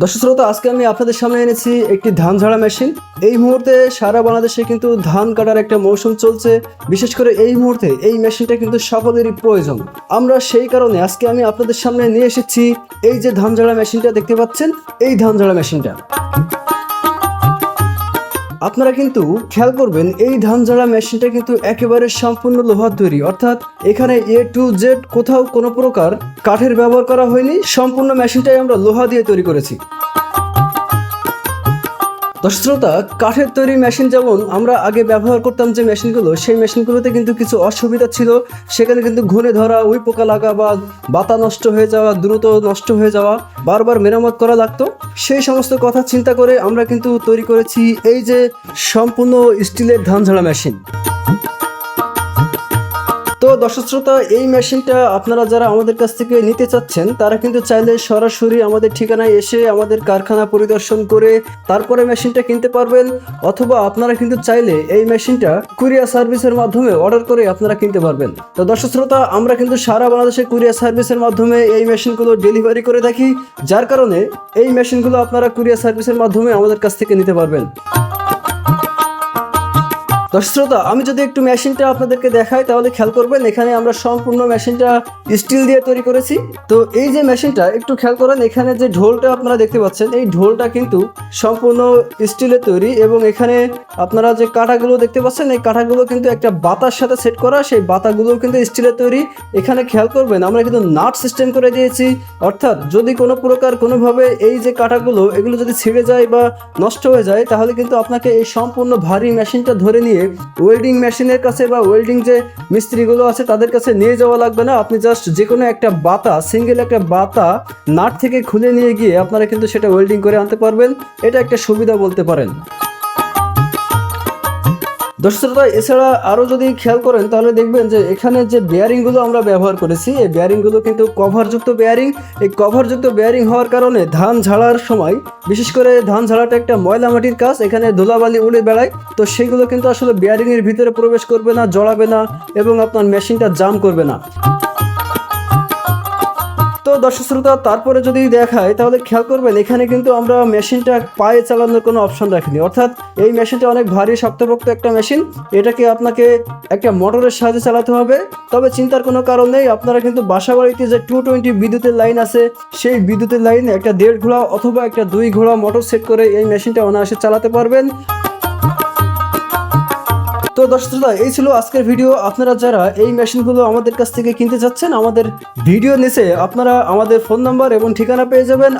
দর্শক শ্রোতা, আজকে আমি আপনাদের সামনে এনেছি একটি ধান ঝাড়া মেশিন। এই মুহূর্তে সারা বাংলাদেশে কিন্তু ধান কাটার একটা মৌসুম চলছে। বিশেষ করে এই মুহূর্তে এই মেশিনটা কিন্তু সকলেরই প্রয়োজন। আমরা সেই কারণে আজকে আমি আপনাদের সামনে নিয়ে এসেছি। এই যে ধান ঝাড়া মেশিনটা দেখতে পাচ্ছেন, এই ধান ঝাড়া মেশিনটা। আপনারা কিন্তু খেয়াল করবেন, এই ধান ঝাড়া মেশিনটা কিন্তু একেবারে সম্পূর্ণ লোহার তৈরি। অর্থাৎ এখানে এ টু জেড কোথাও কোনো প্রকার কাঠের ব্যবহার করা হয়নি, সম্পূর্ণ মেশিনটাই আমরা লোহা দিয়ে তৈরি করেছি। দর্শক শ্রোতা কাঠের তৈরি মেশিন যেমন আমরা আগে ব্যবহার করতাম যে মেশিনগুলো, সেই মেশিনগুলোতে কিন্তু কিছু অসুবিধা ছিল। সেখানে কিন্তু ঘুরে ধরা, ওই পোকা লাগা বা বাতা নষ্ট হয়ে যাওয়া, দ্রুত নষ্ট হয়ে যাওয়া বারবার মেরামত করা লাগতো। সেই সমস্ত কথা চিন্তা করে আমরা কিন্তু তৈরি করেছি এই যে সম্পূর্ণ স্টিলের ধান ঝাড়া মেশিন। তো দর্শক শ্রোতা, এই মেশিনটা আপনারা যারা আমাদের কাছ থেকে নিতে চাচ্ছেন, তারা কিন্তু চাইলে সরাসরি আমাদের ঠিকানায় এসে আমাদের কারখানা পরিদর্শন করে তারপরে মেশিনটা কিনতে পারবেন, অথবা আপনারা কিন্তু চাইলে এই মেশিনটা কুরিয়ার সার্ভিসের মাধ্যমে অর্ডার করে আপনারা কিনতে পারবেন। তো দর্শক শ্রোতা, আমরা কিন্তু সারা বাংলাদেশে কুরিয়ার সার্ভিসের মাধ্যমে এই মেশিনগুলো ডেলিভারি করে থাকি, যার কারণে এই মেশিনগুলো আপনারা কুরিয়ার সার্ভিসের মাধ্যমে আমাদের কাছ থেকে নিতে পারবেন। শ্রোতা, আমি যদি একটু মেশিনটা আপনাদেরকে দেখাই, তাহলে খেয়াল করবেন, এখানে আমরা সম্পূর্ণ মেশিনটা স্টিল দিয়ে তৈরি করেছি। তো এই যে মেশিনটা একটু খেয়াল করেন, এখানে যে ঢোলটা আপনারা দেখতে পাচ্ছেন, এই ঢোলটা কিন্তু সম্পূর্ণ স্টিলের তৈরি এবং এখানে আপনারা যে কাঁটাগুলো দেখতে পাচ্ছেন, এই কাঁটাগুলো কিন্তু একটা বাতার সাথে সেট করা, সেই বাতাগুলো কিন্তু স্টিলের তৈরি। এখানে খেয়াল করবেন, আমরা কিন্তু নাট সিস্টেম করে দিয়েছি। অর্থাৎ যদি কোনো প্রকার কোনোভাবে এই যে কাঁটাগুলো, এগুলো যদি ছিঁড়ে যায় বা নষ্ট হয়ে যায়, তাহলে কিন্তু আপনাকে এই সম্পূর্ণ ভারী মেশিনটা ধরে নিয়ে ওয়েল্ডিং মেশিনের কাছে বা ওয়েল্ডিং যে মিস্ত্রিগুলো আছে তাদের কাছে নিয়ে যাওয়া লাগবে না। আপনি জাস্ট যে কোনো একটা বাতা সিঙ্গেল একটা বাতা নাট থেকে খুলে নিয়ে গিয়ে আপনারা কিন্তু সেটা ওয়েল্ডিং করে আনতে পারবেন। এটা একটা সুবিধা বলতে পারেন। দর্শক শ্রোতা, এছাড়া আরও যদি খেয়াল করেন, তাহলে দেখবেন যে এখানে যে বেয়ারিংগুলো আমরা ব্যবহার করেছি, এই বেয়ারিংগুলো কিন্তু কভারযুক্ত বেয়ারিং এই কভারযুক্ত বেয়ারিং হওয়ার কারণে ধান ঝাড়ার সময়, বিশেষ করে ধান ঝাড়াটা একটা ময়লা মাটির কাজ, এখানে ধুলাবালি উড়ে বেড়ায়। তো সেগুলো কিন্তু আসলে বেয়ারিংয়ের ভিতরে প্রবেশ করবে না, জড়াবে না, এবং আপনার মেশিনটা জাম করবে না। দর্শক শ্রোতা, তারপরে যদি দেখায়, তাহলে খেয়াল করবেন এখানে কিন্তু আমরা মেশিনটা পায়ে চালানোর কোনো অপশন রাখিনি। অর্থাৎ এই মেশিনটা অনেক ভারী শক্তপোক্ত একটা মেশিন। এটাকে আপনাকে একটা মোটরের সাহায্যে চালাতে হবে। তবে চিন্তার কোনো কারণ নেই, আপনারা কিন্তু বাসা বাড়িতে যে টু টোয়েন্টি বিদ্যুতের লাইন আছে, সেই বিদ্যুতের লাইনে একটা দেড় ঘোড়া অথবা একটা দুই ঘোড়া মোটর সেট করে এই মেশিনটা অনায়াসে চালাতে পারবেন। তো দর্শক এই ছিল আজকের ভিডিও। আপনারা যারা এই মেশিনগুলো আমাদের কাছ থেকে কিনতে চাচ্ছেন, আমাদের ভিডিও নিচে আপনারা আমাদের ফোন নাম্বার এবং ঠিকানা পেয়ে যাবেন।